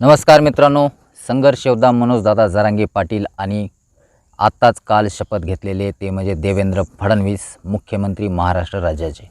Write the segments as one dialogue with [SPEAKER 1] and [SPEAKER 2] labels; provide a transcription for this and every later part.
[SPEAKER 1] नमस्कार मित्रांनो संघर्ष योद्धा मनोजदादा जरांगे पाटील आणि आत्ताच काल शपथ घेतलेले ते म्हणजे देवेंद्र फडणवीस मुख्यमंत्री महाराष्ट्र राज्याचे.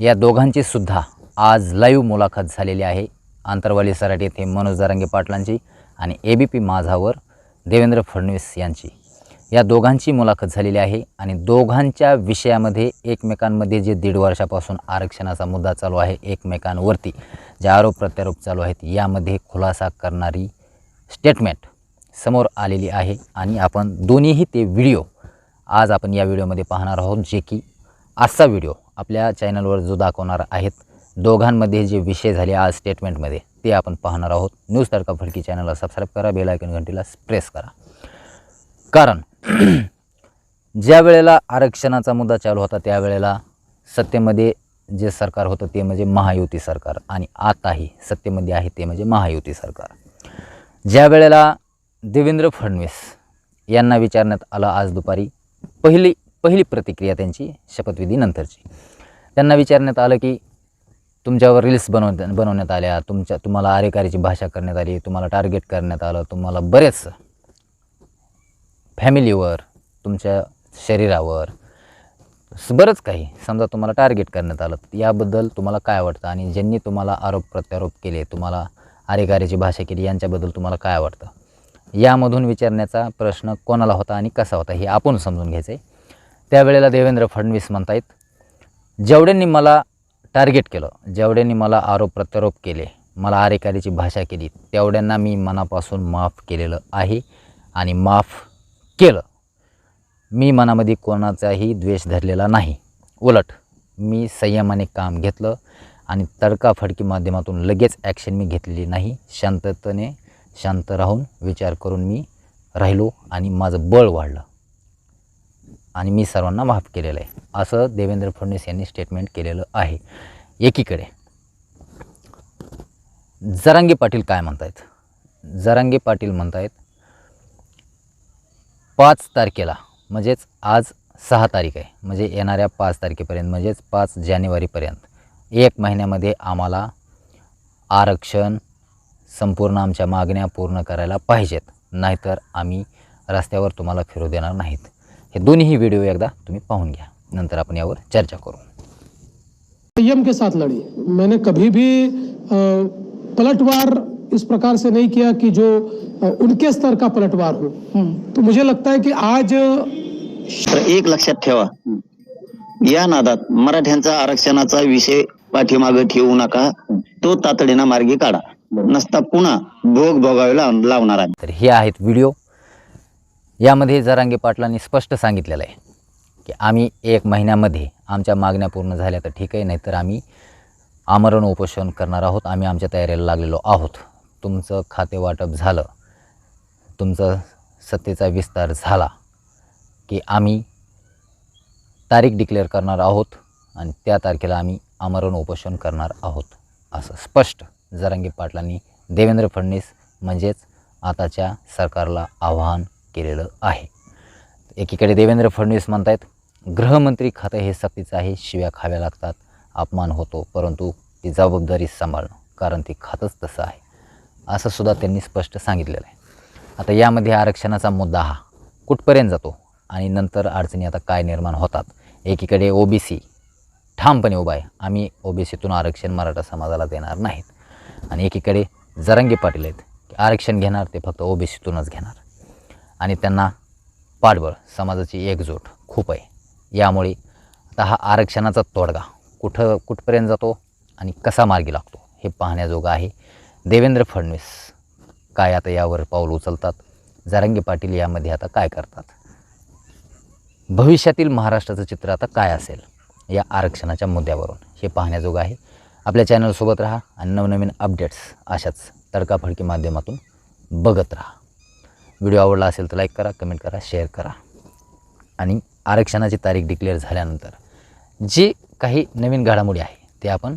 [SPEAKER 1] या दोघांची सुद्धा आज लाईव्ह मुलाखत झालेली आहे आंतरवाली सराट येथे मनोज जरांगे पाटलांची आणि ए बी पी माझावर देवेंद्र फडणवीस यांची. या दोघांची मुलाखत झालेली आहे आणि दोघांच्या विषयामध्ये एकमेकांमध्ये जे दीड वर्षापासून आरक्षणाचा मुद्दा चालू आहे एकमेकांवरती जे आरोप प्रत्यारोप चालू आहेत यामध्ये खुलासा करणारी स्टेटमेंट समोर आलेली आहे आणि आपण दोन्हीही ते व्हिडिओ आज आपण या व्हिडिओमध्ये पाहणार आहोत जे की आजचा व्हिडिओ आपल्या चॅनलवर जो दाखवणार आहेत दोघांमध्ये जे विषय झाले आज स्टेटमेंटमध्ये ते आपण पाहणार आहोत. न्यूज तडका फडकी चॅनलला सबस्क्राईब करा बेल आयकन घंटीला प्रेस करा. कारण ज्या वेळेला आरक्षणाचा मुद्दा चालू होता त्यावेळेला सत्तेमध्ये जे सरकार होतं ते म्हणजे महायुती सरकार. आणि आताही सत्तेमध्ये आहे ते म्हणजे महायुती सरकार. ज्या वेळेला देवेंद्र फडणवीस यांना विचारण्यात आलं आज दुपारी पहिली पहिली प्रतिक्रिया त्यांची शपथविधीनंतरची. त्यांना विचारण्यात आलं की तुमच्यावर रील्स बनव बनवण्यात आल्या तुमच्या तुम्हाला आरेकारीची भाषा करण्यात आली तुम्हाला टार्गेट करण्यात आलं तुम्हाला बरेच फॅमिलीवर तुमच्या शरीरावर बरंच काही. समजा तुम्हाला टार्गेट करण्यात आलं याबद्दल तुम्हाला काय वाटतं? आणि ज्यांनी तुम्हाला आरोप प्रत्यारोप केले तुम्हाला आरेकारेची भाषा केली यांच्याबद्दल तुम्हाला काय वाटतं? यामधून विचारण्याचा प्रश्न कोणाला होता आणि कसा होता हे आपण समजून घ्यायचं आहे त्यावेळेला देवेंद्र फडणवीस म्हणतायत जेवढ्यांनी मला टार्गेट केलं जेवढ्यांनी मला आरोप प्रत्यारोप केले मला आरेकारीची भाषा केली तेवढ्यांना मी मनापासून माफ केलेलं आहे आणि माफ केलं. मी मनामध्ये कोणाचाही द्वेष धरलेला नाही. उलट मी संयमाने काम घेतलं आणि तडकाफडकी माध्यमातून लगेच ॲक्शन मी घेतलेली नाही. शांततेने शांत राहून विचार करून मी राहिलो आणि माझं बळ वाढलं. आणि मी सर्वांना माफ केलेलं आहे. असं देवेंद्र फडणवीस यांनी स्टेटमेंट केलेलं आहे. एकीकडे जरांगे पाटील काय म्हणतायत? जरांगे पाटील म्हणतायत पाच तारखेला म्हणजेच आज सहा तारीख आहे म्हणजे येणाऱ्या पाच तारखेपर्यंत म्हणजेच पाच जानेवारीपर्यंत. एक महिन्यामध्ये आम्हाला आरक्षण संपूर्ण आमच्या मागण्या पूर्ण करायला पाहिजेत नाहीतर आम्ही रस्त्यावर तुम्हाला फिरू देणार नाहीत. हे दोन्ही व्हिडिओ एकदा तुम्ही पाहून घ्या नंतर आपण यावर चर्चा करू.
[SPEAKER 2] संयम के साथ लड़ी मैंने कभी भी पलटवार इस प्रकार से नहीं किया कि जो उनके स्तर का पलटवार हो। तो मुझे लगता है कि आज
[SPEAKER 3] एक लक्षात ठेवा। या नादात मराठ्यांचा आरक्षणाचा विषय पाठीमागे ठेवू नका. तो तातडीनं मार्गी काढा. नसता पुन्हा भोग भोगायला लावणार आहे.
[SPEAKER 1] तर हे आहेत व्हिडिओ. यामध्ये जरांगे पाटलांनी स्पष्ट सांगितलेलं आहे की आम्ही एक महिन्यामध्ये आमच्या मागण्या पूर्ण झाल्या तर ठीक आहे नाहीतर आम्ही आमरण उपोषण करणार आहोत. आम्ही आमच्या तयारीला लागलेलो आहोत. तुमचं खाते वाटप झालं तुमचं सत्तेचा विस्तार झाला की आम्ही तारीख डिक्लेअर करणार आहोत आणि त्या तारखेला आम्ही आमरण उपोषण करणार आहोत असं स्पष्ट जरंगी पाटलांनी देवेंद्र फडणवीस म्हणजेच आताच्या सरकारला आवाहन केलेलं आहे. एकीकडे देवेंद्र फडणवीस आहेत गृहमंत्री खातं हे सक्तीचं आहे शिव्या खाव्या लागतात अपमान होतो परंतु ती जबाबदारी सांभाळणं कारण ते खातंच तसं आहे. असं सुद्धा त्यांनी स्पष्ट सांगितलेलं आहे. आता यामध्ये आरक्षणाचा मुद्दा हा कुठपर्यंत जातो आणि नंतर अडचणी आता काय निर्माण होतात? एकीकडे ओ बी सी ठामपणे उभा आहे. आम्ही ओ बी सीतून आरक्षण मराठा समाजाला देणार नाहीत. आणि एकीकडे जरंगे पाटील आहेत की आरक्षण घेणार ते फक्त ओ बी सीतूनच घेणार. आणि त्यांना पाठबळ समाजाची एकजूट खूप आहे. यामुळे आता हा आरक्षणाचा तोडगा कुठं कुठपर्यंत जातो आणि कसा मार्गी लागतो हे पाहण्याजोगं आहे. देवेंद्र फडणवीस काय आता यावर पाऊल उचलतात? जारंगे पाटील यामध्ये आता काय करतात? भविष्यातील महाराष्ट्राचं चित्र आता काय असेल? या आरक्षणाच्या मुद्द्यावरून हे पाहण्याजोगं आहे. आपल्या चॅनलसोबत राहा आणि नवनवीन अपडेट्स अशाच तडकाफडकी माध्यमातून बघत राहा. व्हिडिओ आवडला असेल तर लाईक करा कमेंट करा शेअर करा. आणि आरक्षणाची तारीख डिक्लेअर झाल्यानंतर जे काही नवीन घडामोडी आहे ते आपण